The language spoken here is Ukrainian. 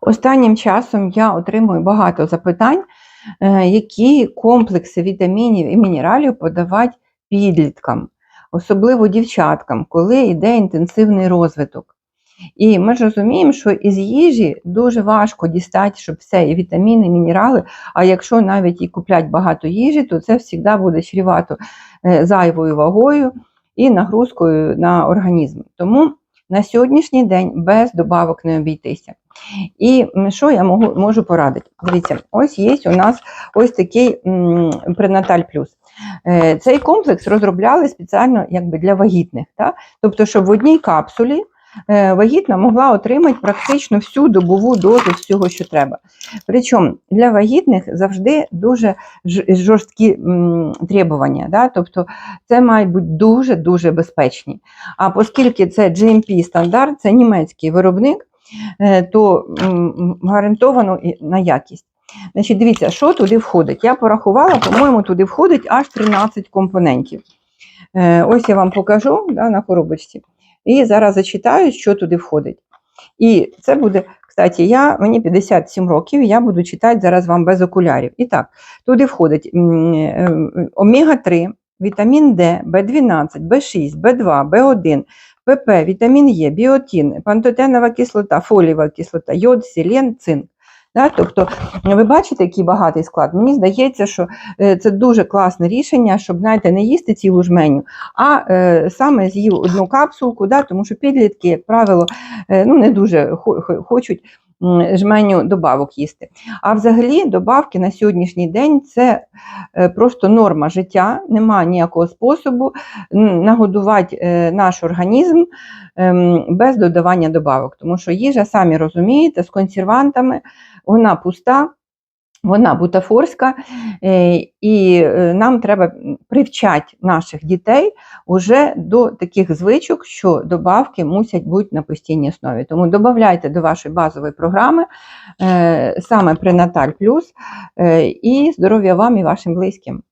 Останнім часом я отримую багато запитань, е, які комплекси вітамінів і мінералів подавати підліткам, особливо дівчаткам, коли йде інтенсивний розвиток. І ми ж розуміємо, що із їжі дуже важко дістати, щоб все, і вітаміни, і мінерали. А якщо навіть і куплять багато їжі, то це завжди буде чрівато е, зайвою вагою і нагрузкою на організм. Тому на сьогоднішній день без добавок не обійтися. І що я можу, можу порадити? Дивіться, ось є у нас ось такий пренаталь плюс. Е, Цей комплекс розробляли спеціально якби для вагітних. Так? Тобто, щоб в одній капсулі е, вагітна могла отримати практично всю добову дозу всього, що треба. Причому для вагітних завжди дуже жорсткі требування. Да? Тобто це мають бути дуже-дуже безпечні. А оскільки це GMP стандарт, це німецький виробник, то м, гарантовано на якість. Значить, дивіться, що туди входить. Я порахувала, по-моєму, туди входить аж 13 компонентів. Е, Ось я вам покажу да, на коробочці. І зараз зачитаю, що туди входить. І це буде, кстати, я, мені 57 років, я буду читати зараз вам без окулярів. І так, туди входить е, омега-3, вітамін Д, В12, В6, В2, В1, ПП, вітамін Е, біотин, пантотенова кислота, фолієва кислота, йод, селен, цинк. Да? Тобто, ви бачите, який багатий склад. Мені здається, що е, це дуже класне рішення, щоб знаєте, не їсти цілу жменю, а е, саме з'їв одну капсулку, да? тому що підлітки, як правило, е, ну, не дуже хо- хо- хочуть жменю добавок їсти. А взагалі добавки на сьогоднішній день це е, просто норма життя, немає ніякого способу нагодувати е, наш організм ем, без додавання добавок. Тому що їжа, самі розумієте, з консервантами вона пуста. Вона бутафорська, е, і е, нам треба привчати наших дітей уже до таких звичок, що добавки мусять бути на постійній основі. Тому додавайте до вашої базової програми е, саме пренаталь плюс і здоров'я вам і вашим близьким.